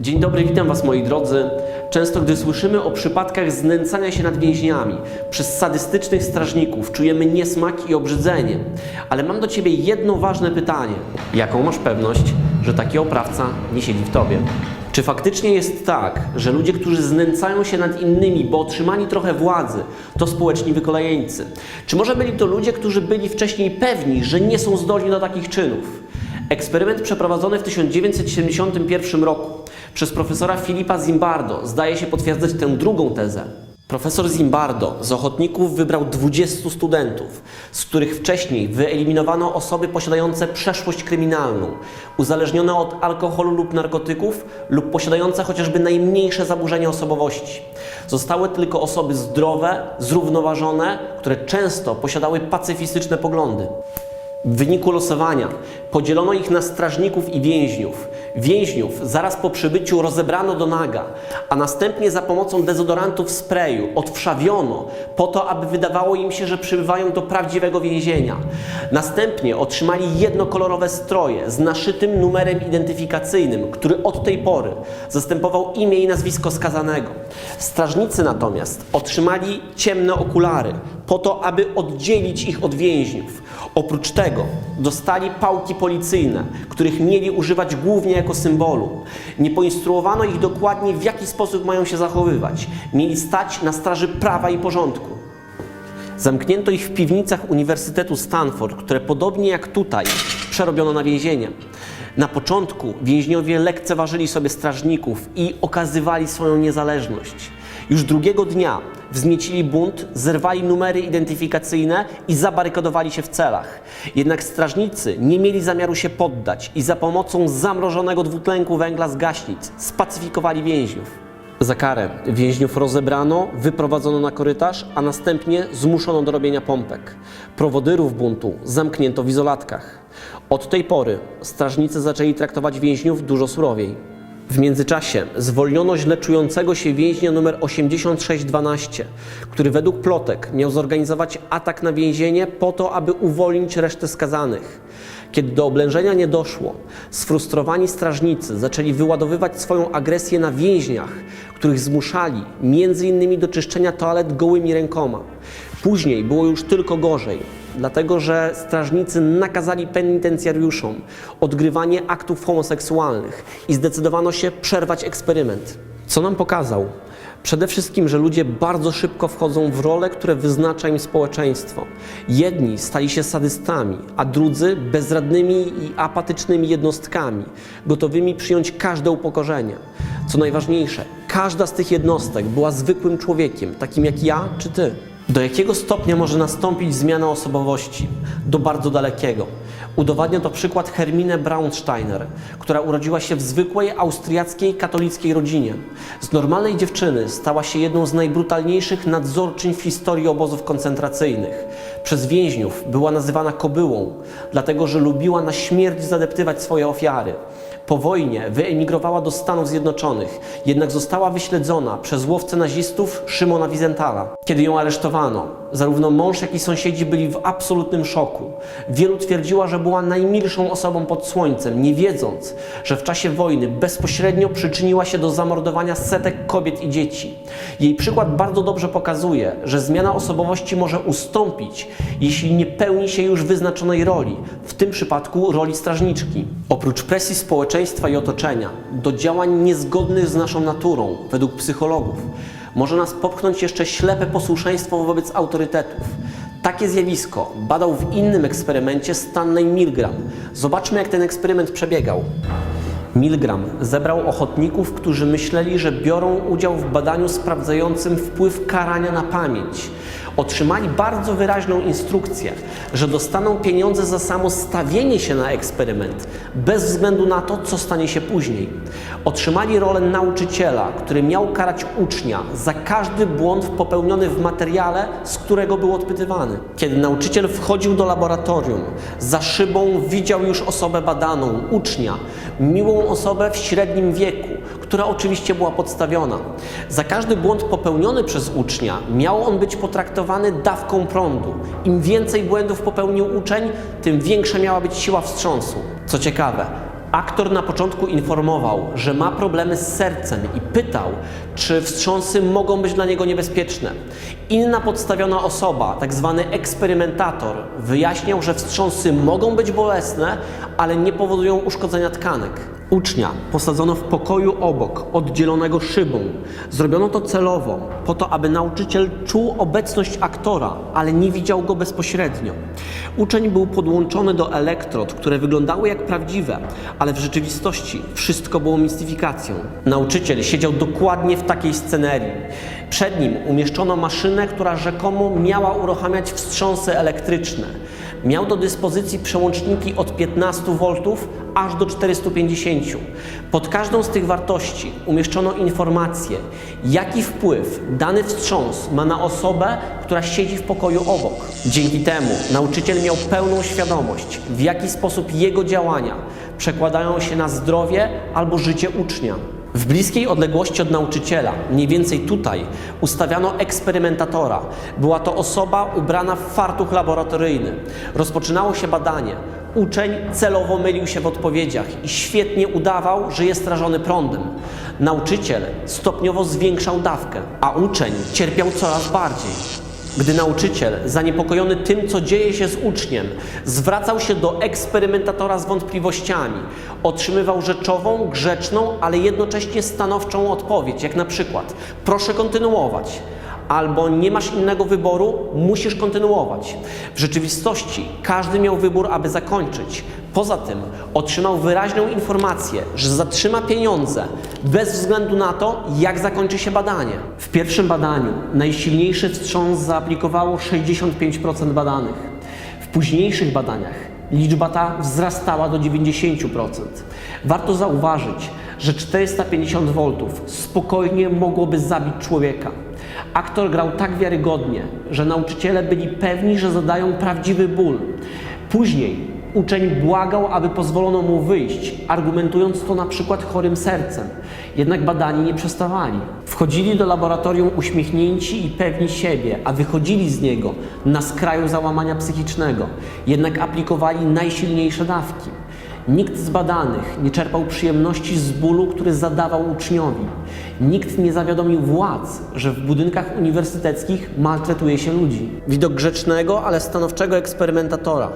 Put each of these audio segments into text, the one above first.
Dzień dobry, witam Was moi drodzy. Często gdy słyszymy o przypadkach znęcania się nad więźniami przez sadystycznych strażników, czujemy niesmak i obrzydzenie. Ale mam do Ciebie jedno ważne pytanie. Jaką masz pewność, że taki oprawca nie siedzi w Tobie? Czy faktycznie jest tak, że ludzie, którzy znęcają się nad innymi, bo otrzymali trochę władzy, to społeczni wykolejeńcy? Czy może byli to ludzie, którzy byli wcześniej pewni, że nie są zdolni do takich czynów? Eksperyment przeprowadzony w 1971 roku przez profesora Filipa Zimbardo zdaje się potwierdzać tę drugą tezę. Profesor Zimbardo z ochotników wybrał 20 studentów, z których wcześniej wyeliminowano osoby posiadające przeszłość kryminalną, uzależnione od alkoholu lub narkotyków lub posiadające chociażby najmniejsze zaburzenia osobowości. Zostały tylko osoby zdrowe, zrównoważone, które często posiadały pacyfistyczne poglądy. W wyniku losowania podzielono ich na strażników i więźniów. Więźniów zaraz po przybyciu rozebrano do naga, a następnie za pomocą dezodorantów sprayu odwszawiono po to, aby wydawało im się, że przybywają do prawdziwego więzienia. Następnie otrzymali jednokolorowe stroje z naszytym numerem identyfikacyjnym, który od tej pory zastępował imię i nazwisko skazanego. Strażnicy natomiast otrzymali ciemne okulary po to, aby oddzielić ich od więźniów. Oprócz tego dostali pałki policyjne, których mieli używać głównie jako symbolu. Nie poinstruowano ich dokładnie, w jaki sposób mają się zachowywać. Mieli stać na straży prawa i porządku. Zamknięto ich w piwnicach Uniwersytetu Stanford, które podobnie jak tutaj przerobiono na więzienie. Na początku więźniowie lekceważyli sobie strażników i okazywali swoją niezależność. Już drugiego dnia wzniecili bunt, zerwali numery identyfikacyjne i zabarykadowali się w celach. Jednak strażnicy nie mieli zamiaru się poddać i za pomocą zamrożonego dwutlenku węgla z gaśnic spacyfikowali więźniów. Za karę więźniów rozebrano, wyprowadzono na korytarz, a następnie zmuszono do robienia pompek. Prowodyrów buntu zamknięto w izolatkach. Od tej pory strażnicy zaczęli traktować więźniów dużo surowiej. W międzyczasie zwolniono źle czującego się więźnia numer 8612, który według plotek miał zorganizować atak na więzienie po to, aby uwolnić resztę skazanych. Kiedy do oblężenia nie doszło, sfrustrowani strażnicy zaczęli wyładowywać swoją agresję na więźniach, których zmuszali między innymi do czyszczenia toalet gołymi rękoma. Później było już tylko gorzej, dlatego że strażnicy nakazali penitencjariuszom odgrywanie aktów homoseksualnych i zdecydowano się przerwać eksperyment. Co nam pokazał? Przede wszystkim, że ludzie bardzo szybko wchodzą w role, które wyznacza im społeczeństwo. Jedni stali się sadystami, a drudzy bezradnymi i apatycznymi jednostkami, gotowymi przyjąć każde upokorzenie. Co najważniejsze, każda z tych jednostek była zwykłym człowiekiem, takim jak ja czy ty. Do jakiego stopnia może nastąpić zmiana osobowości? Do bardzo dalekiego. Udowadnia to przykład Hermine Braunsteiner, która urodziła się w zwykłej austriackiej katolickiej rodzinie. Z normalnej dziewczyny stała się jedną z najbrutalniejszych nadzorczyń w historii obozów koncentracyjnych. Przez więźniów była nazywana kobyłą, dlatego że lubiła na śmierć zadeptywać swoje ofiary. Po wojnie wyemigrowała do Stanów Zjednoczonych, jednak została wyśledzona przez łowcę nazistów Szymona Wizentala. Kiedy ją aresztowano, zarówno mąż, jak i sąsiedzi byli w absolutnym szoku. Wielu twierdziła, że była najmilszą osobą pod słońcem, nie wiedząc, że w czasie wojny bezpośrednio przyczyniła się do zamordowania setek kobiet i dzieci. Jej przykład bardzo dobrze pokazuje, że zmiana osobowości może ustąpić, jeśli nie pełni się już wyznaczonej roli, w tym przypadku roli strażniczki. Oprócz presji społeczeństwa i otoczenia, do działań niezgodnych z naszą naturą, według psychologów, może nas popchnąć jeszcze ślepe posłuszeństwo wobec autorytetów. Takie zjawisko badał w innym eksperymencie Stanley Milgram. Zobaczmy, jak ten eksperyment przebiegał. Milgram zebrał ochotników, którzy myśleli, że biorą udział w badaniu sprawdzającym wpływ karania na pamięć. Otrzymali bardzo wyraźną instrukcję, że dostaną pieniądze za samo stawienie się na eksperyment, bez względu na to, co stanie się później. Otrzymali rolę nauczyciela, który miał karać ucznia za każdy błąd popełniony w materiale, z którego był odpytywany. Kiedy nauczyciel wchodził do laboratorium, za szybą widział już osobę badaną, ucznia, miłą osobę w średnim wieku, która oczywiście była podstawiona. Za każdy błąd popełniony przez ucznia miał on być potraktowany dawką prądu. Im więcej błędów popełnił uczeń, tym większa miała być siła wstrząsu. Co ciekawe, Aktor na początku informował, że ma problemy z sercem i pytał, czy wstrząsy mogą być dla niego niebezpieczne. Inna podstawiona osoba, tak zwany eksperymentator, wyjaśniał, że wstrząsy mogą być bolesne, ale nie powodują uszkodzenia tkanek. Ucznia posadzono w pokoju obok, oddzielonego szybą. Zrobiono to celowo, po to, aby nauczyciel czuł obecność aktora, ale nie widział go bezpośrednio. Uczeń był podłączony do elektrod, które wyglądały jak prawdziwe, ale w rzeczywistości wszystko było mistyfikacją. Nauczyciel siedział dokładnie w takiej scenerii. Przed nim umieszczono maszynę, która rzekomo miała uruchamiać wstrząsy elektryczne. Miał do dyspozycji przełączniki od 15 V aż do 450. Pod każdą z tych wartości umieszczono informację, jaki wpływ dany wstrząs ma na osobę, która siedzi w pokoju obok. Dzięki temu nauczyciel miał pełną świadomość, w jaki sposób jego działania przekładają się na zdrowie albo życie ucznia. W bliskiej odległości od nauczyciela, mniej więcej tutaj, ustawiano eksperymentatora. Była to osoba ubrana w fartuch laboratoryjny. Rozpoczynało się badanie. Uczeń celowo mylił się w odpowiedziach i świetnie udawał, że jest rażony prądem. Nauczyciel stopniowo zwiększał dawkę, a uczeń cierpiał coraz bardziej. Gdy nauczyciel, zaniepokojony tym, co dzieje się z uczniem, zwracał się do eksperymentatora z wątpliwościami, otrzymywał rzeczową, grzeczną, ale jednocześnie stanowczą odpowiedź, jak na przykład: proszę kontynuować. Albo nie masz innego wyboru, musisz kontynuować. W rzeczywistości każdy miał wybór, aby zakończyć. Poza tym otrzymał wyraźną informację, że zatrzyma pieniądze bez względu na to, jak zakończy się badanie. W pierwszym badaniu najsilniejszy wstrząs zaaplikowało 65% badanych. W późniejszych badaniach liczba ta wzrastała do 90%. Warto zauważyć, że 450 V spokojnie mogłoby zabić człowieka. Aktor grał tak wiarygodnie, że nauczyciele byli pewni, że zadają prawdziwy ból. Później uczeń błagał, aby pozwolono mu wyjść, argumentując to na przykład chorym sercem. Jednak badani nie przestawali. Wchodzili do laboratorium uśmiechnięci i pewni siebie, a wychodzili z niego na skraju załamania psychicznego. Jednak aplikowali najsilniejsze dawki. Nikt z badanych nie czerpał przyjemności z bólu, który zadawał uczniowi. Nikt nie zawiadomił władz, że w budynkach uniwersyteckich maltretuje się ludzi. Widok grzecznego, ale stanowczego eksperymentatora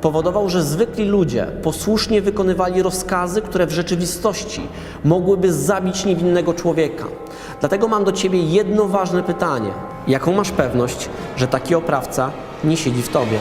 powodował, że zwykli ludzie posłusznie wykonywali rozkazy, które w rzeczywistości mogłyby zabić niewinnego człowieka. Dlatego mam do Ciebie jedno ważne pytanie. Jaką masz pewność, że taki oprawca nie siedzi w Tobie?